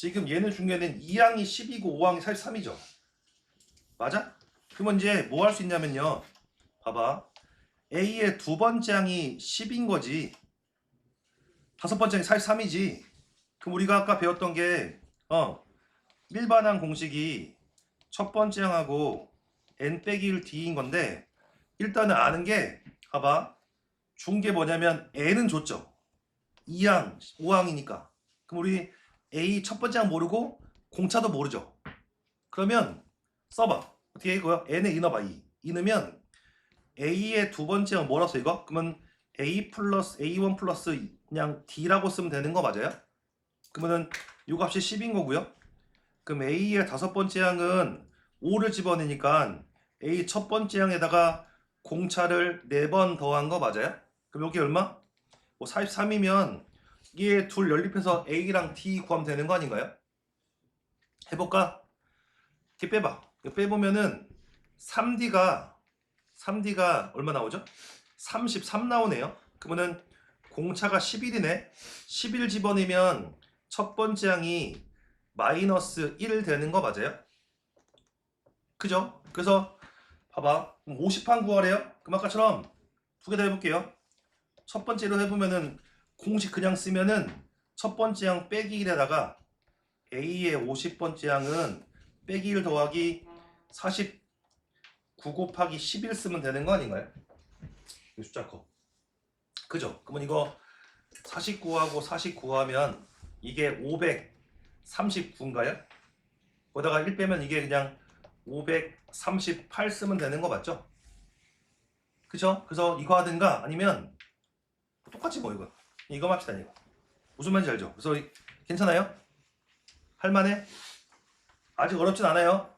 지금 얘는 중요한 2항이 10이고 5항이 43이죠. 맞아? 그러면 이제 뭐 할 수 있냐면요. 봐봐. A의 두 번째 항이 10인 거지. 다섯 번째 항이 43이지. 그럼 우리가 아까 배웠던 게 어, 일반항 공식이 첫 번째 항하고 n 빼기 1 d인 건데 일단은 아는 게 봐봐. 준 게 뭐냐면 n은 줬죠. 2항, 5항이니까. 그럼 우리 A 첫 번째 항 모르고 공차도 모르죠. 그러면 써봐. 어떻게 이거야? n에 이 넣어봐. 2. 이 넣으면 A의 두 번째 항 뭐라 써 이거? 그러면 A 플러스 A1 플러스 그냥 D라고 쓰면 되는 거 맞아요? 그러면은 요 값이 10인 거고요. 그럼 A의 다섯 번째 항은 5를 집어내니까 A 첫 번째 항에다가 공차를 4번 더한 거 맞아요? 그럼 여기 얼마? 뭐 43이면 이게 둘 연립해서 A랑 D 구하면 되는 거 아닌가요? 해볼까? 이렇게 빼봐. 빼보면은 3D가 3D가 얼마 나오죠? 33 나오네요. 그러면은 공차가 11이네. 11 집어내면 첫 번째 항이 마이너스 1 되는 거 맞아요? 그죠? 그래서 봐봐. 50항 구하래요. 그럼 아까처럼 두개다 해볼게요. 첫 번째로 해보면은 공식 그냥 쓰면은 첫 번째 항 빼기 1에다가 A의 50번째 항은 빼기 1 더하기 49 곱하기 11 쓰면 되는 거 아닌가요? 이 숫자 커. 그죠? 그러면 이거 49하고 49 하면 이게 539인가요? 거기다가 1 빼면 이게 그냥 538 쓰면 되는 거 맞죠? 그죠? 그래서 이거 하든가 아니면 똑같이 뭐 이거 이거 합시다 이거 무슨 말인지 알죠? 그래서 괜찮아요? 할만해? 아직 어렵진 않아요